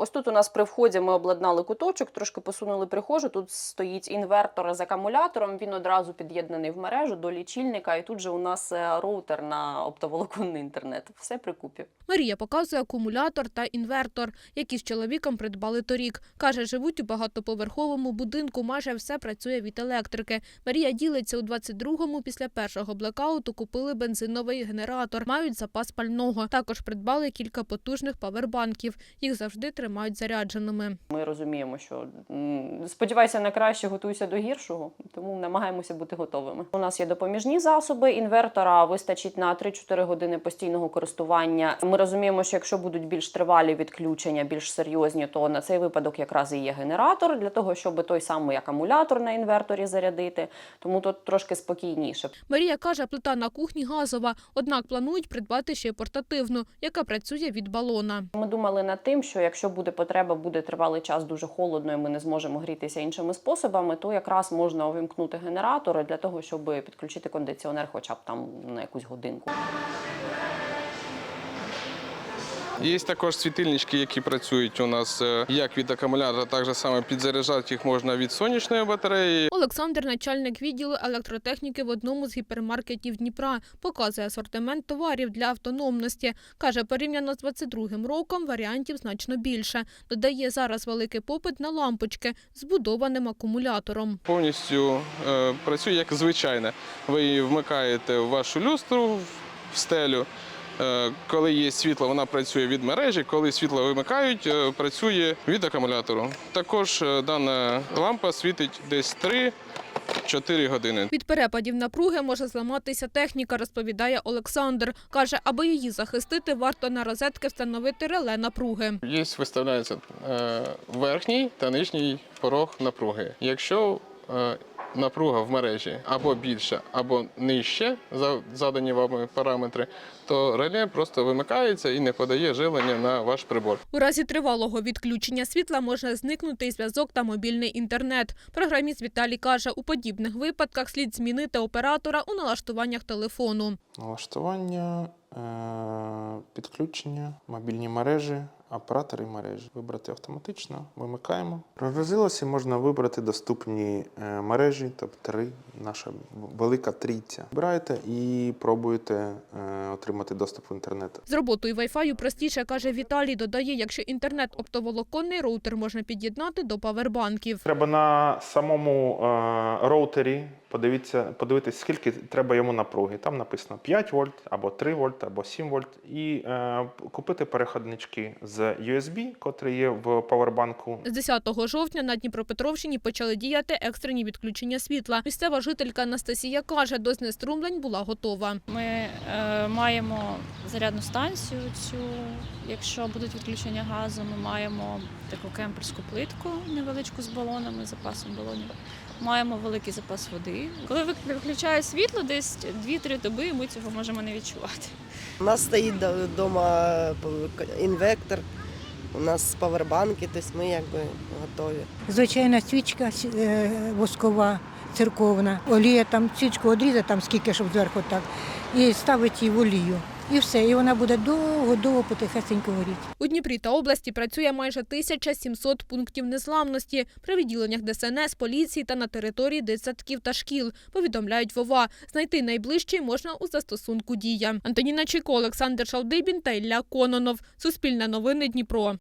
Ось тут у нас при вході ми обладнали куточок, трошки посунули прихожу. Тут стоїть інвертор з акумулятором. Він одразу під'єднаний в мережу до лічильника. І тут же у нас е, роутер на оптоволоконний інтернет. Все при купі. Марія показує акумулятор та інвертор, які з чоловіком придбали торік. Каже, живуть у багатоповерховому будинку, майже все працює від електрики. Марія ділиться у 22-му після першого блекауту купили бензиновий генератор, мають запас пального. Також придбали кілька потужних павербанків. Їх завжди тримають зарядженими. Ми розуміємо, що сподівайся на краще, готуйся до гіршого, тому намагаємося бути готовими. У нас є допоміжні засоби. Інвертора вистачить на 3-4 години постійного користування. Ми розуміємо, що якщо будуть більш тривалі відключення, більш серйозні, то на цей випадок якраз і є генератор для того, щоб той самий акумулятор на інверторі зарядити. Тому тут трошки спокійніше. Марія каже, плита на кухні газова, однак планують придбати ще й портативну, яка працює від балона. Ми думали над тим, що якщо буде потреба, буде тривалий час дуже холодно, і ми не зможемо грітися іншими способами, то якраз можна увімкнути генератори для того, щоб підключити кондиціонер, хоча б там на якусь годинку. Є також світильнички, які працюють у нас е, як від акумулятора, так же саме підзаряджати їх можна від сонячної батареї. Олександр, начальник відділу електротехніки в одному з гіпермаркетів Дніпра, показує асортимент товарів для автономності. Каже, порівняно з 22-м роком варіантів значно більше. Додає, зараз великий попит на лампочки з будованим акумулятором. Повністю е, працює як звичайне. Ви її вмикаєте в вашу люстру в стелю. Е, Коли є світло, вона працює від мережі. Коли світло вимикають, е, працює від акумулятору. Також е, дана лампа світить десь 3-4 години. Від перепадів напруги може зламатися техніка, розповідає Олександр. Каже, аби її захистити, варто на розетки встановити реле напруги. Є виставляється е, верхній та нижній порог напруги. Якщо е, напруга в мережі або більша, або нижче за задані вами параметри, то реле просто вимикається і не подає живлення на ваш прибор. У разі тривалого відключення світла може зникнути і зв'язок та мобільний інтернет. Програміст Віталій каже, у подібних випадках слід змінити оператора у налаштуваннях телефону. Налаштування, е, підключення, мобільні мережі, оператори мережі. Вибрати автоматично, вимикаємо. Прогрузилося, можна вибрати доступні е, мережі, тобто три, наша велика трійця. Вибираєте і пробуєте е, отримати доступ в інтернет. З роботою Wi-Fi простіше, каже Віталій. Додає, якщо інтернет оптоволоконний роутер можна під'єднати до павербанків. Треба на самому е, роутері подивитися, подивитися, скільки треба йому напруги. Там написано 5 вольт, або 3 вольт, або 7 вольт. І е, купити переходнички з USB, котрі є в павербанку. З 10 жовтня на Дніпропетровщині почали діяти екстрені відключення світла. Місцева жителька Анастасія каже, до знеструмлень була готова. Ми е, маємо зарядну станцію цю. Якщо будуть відключення газу, ми маємо таку кемперську плитку невеличку з балонами, з запасом балонів. Маємо великий запас води. Коли виключає світло, десь 2-3 доби ми цього можемо не відчувати. У нас стоїть вдома інвектор, у нас павербанки, тобто ми якби готові. Звичайна свічка е, воскова, церковна, олія там свічку одрізати, там скільки, щоб зверху так, і ставить її в олію. І все, і вона буде довго-довго потихесенько горіти. У Дніпрі та області працює майже 1700 пунктів незламності при відділеннях ДСНС, поліції та на території дитсадків та шкіл. Повідомляють ВОВА. Знайти найближчий можна у застосунку Дія. Антоніна Чайко, Олександр Шалдибін та Ілля Кононов. Суспільне новини Дніпро.